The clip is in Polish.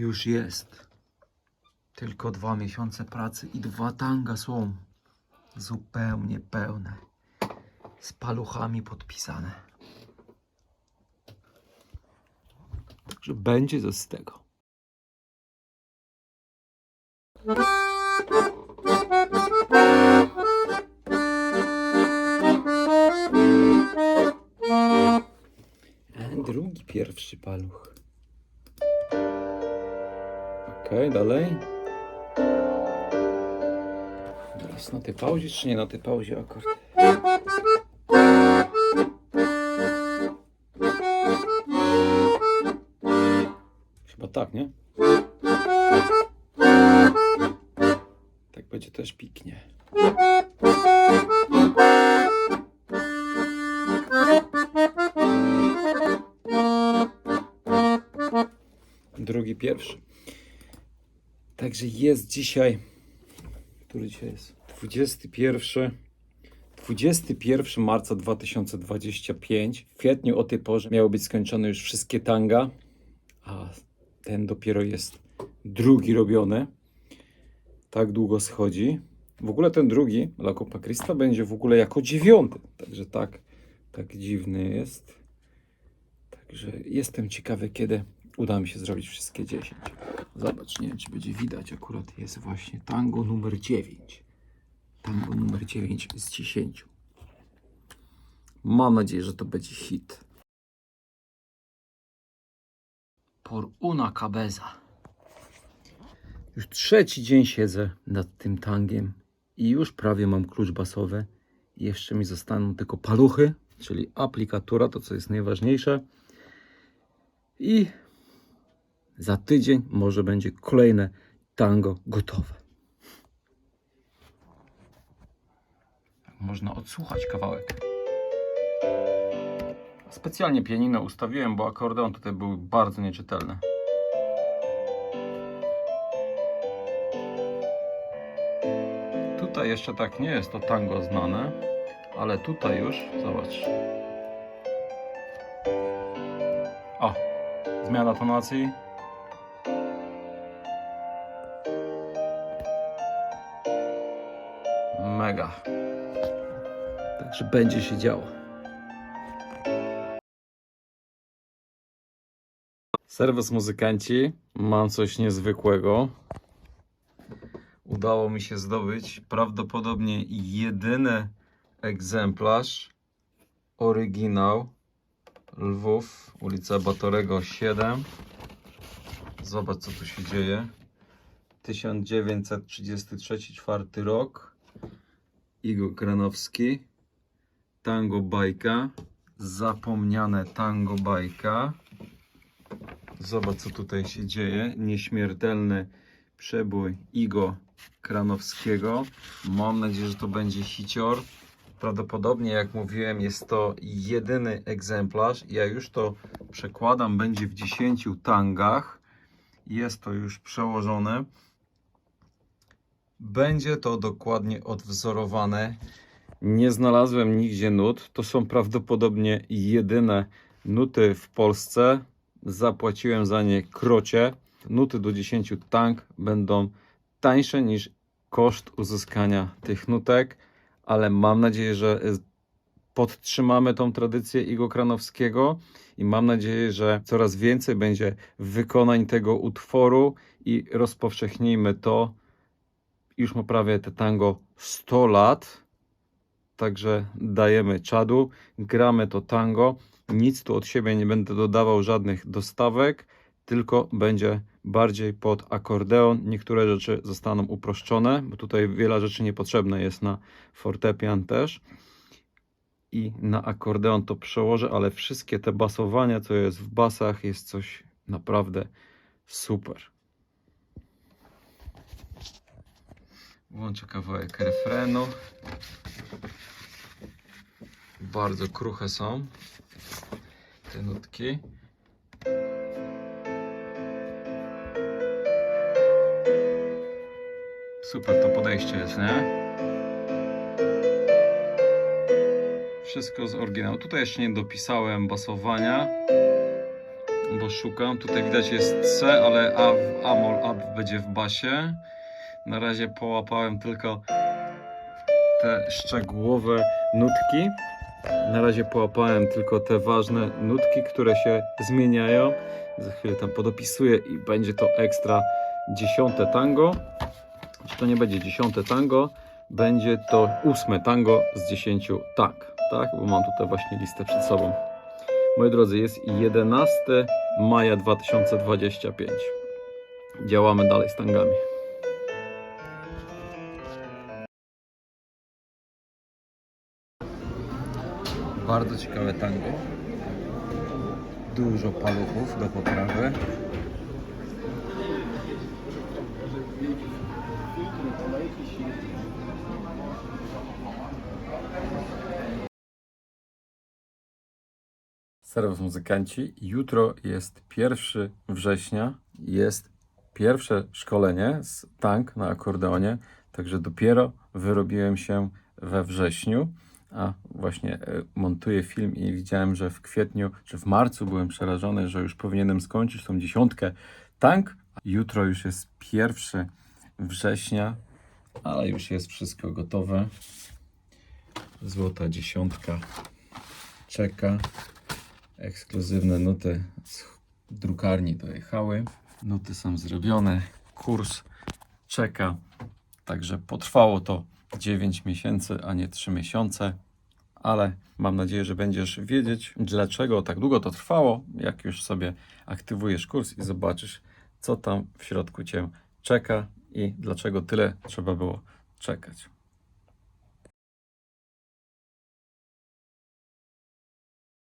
już jest. Tylko dwa miesiące pracy i dwa tanga są zupełnie pełne. Z paluchami podpisane. Także będzie coś z tego. A drugi pierwszy paluch. Okej, dalej. Teraz na tej pauzie, czy nie na tej pauzie akord? Chyba tak, nie? Tak będzie też piknie. Drugi, pierwszy. Także jest dzisiaj. Który dzisiaj jest? 21. 21 marca 2025. W kwietniu o tej porze miały być skończone już wszystkie tanga, a ten dopiero jest drugi robiony. Tak długo schodzi. W ogóle ten drugi, La Copa Crista, będzie w ogóle jako dziewiąty. Także tak, tak dziwny jest. Także jestem ciekawy, kiedy uda mi się zrobić wszystkie 10. Zobacz, nie wiem, czy będzie widać. Akurat jest właśnie tango numer 9. Tango numer 9 z 10. Mam nadzieję, że to będzie hit. Por una cabeza. Już trzeci dzień siedzę nad tym tangiem i już prawie mam klucz basowy. Jeszcze mi zostaną tylko paluchy, czyli aplikatura, to co jest najważniejsze. I za tydzień może będzie kolejne tango gotowe. Można odsłuchać kawałek. Specjalnie pianino ustawiłem, bo akordeon tutaj był bardzo nieczytelny. Tutaj jeszcze tak nie jest to tango znane, ale tutaj już, zobacz. O, zmiana tonacji. Mega. Także będzie się działo. Serwis muzykanci, mam coś niezwykłego. Udało mi się zdobyć prawdopodobnie jedyny egzemplarz, oryginał Lwów, ulica Batorego 7. Zobacz co tu się dzieje. 1933-4 rok. Igor Kranowski. Tango Bajka. Zapomniane Tango Bajka. Zobacz, co tutaj się dzieje. Nieśmiertelny przebój Igo Kranowskiego. Mam nadzieję, że to będzie hicior. Prawdopodobnie, jak mówiłem, jest to jedyny egzemplarz. Ja już to przekładam. Będzie w 10 tangach. Jest to już przełożone. Będzie to dokładnie odwzorowane. Nie znalazłem nigdzie nut. To są prawdopodobnie jedyne nuty w Polsce. Zapłaciłem za nie krocie. Nuty do 10 tank będą tańsze niż koszt uzyskania tych nutek, ale mam nadzieję, że y, podtrzymamy tą tradycję Igo Kranowskiego i mam nadzieję, że coraz więcej będzie wykonań tego utworu i rozpowszechnijmy to. Już ma prawie te tango 100 lat, także dajemy czadu, gramy to tango. Nic tu od siebie nie będę dodawał, żadnych dostawek, tylko będzie bardziej pod akordeon. Niektóre rzeczy zostaną uproszczone, bo tutaj wiele rzeczy niepotrzebne jest na fortepian też. I na akordeon to przełożę, ale wszystkie te basowania, co jest w basach, jest coś naprawdę super. Włączę kawałek refrenu. Bardzo kruche są te nutki. Super to podejście jest, nie? Wszystko z oryginału. Tutaj jeszcze nie dopisałem basowania, bo szukam. Tutaj widać jest C, ale A w Amol A będzie w basie. Na razie połapałem tylko te szczegółowe nutki. Na razie połapałem tylko te ważne nutki, które się zmieniają. Za chwilę tam podopisuję i będzie to ekstra dziesiąte tango. Czy to nie będzie dziesiąte tango, będzie to ósme tango z dziesięciu tang. Tak, bo mam tutaj właśnie listę przed sobą. Moi drodzy, jest 11 maja 2025. Działamy dalej z tangami. Bardzo ciekawe tango. Dużo paluchów do poprawy. Serwus muzykanci. Jutro jest 1 września. Jest pierwsze szkolenie z tank na akordeonie, także dopiero wyrobiłem się we wrześniu. A właśnie e, montuję film i widziałem, że w kwietniu czy w marcu byłem przerażony, że już powinienem skończyć tą dziesiątkę tank. Jutro już jest 1 września, ale już jest wszystko gotowe. Złota dziesiątka czeka. Ekskluzywne nuty z drukarni dojechały. Nuty są zrobione. Kurs czeka. Także potrwało to 9 miesięcy, a nie 3 miesiące. Ale mam nadzieję, że będziesz wiedzieć, dlaczego tak długo to trwało, jak już sobie aktywujesz kurs i zobaczysz, co tam w środku cię czeka i dlaczego tyle trzeba było czekać.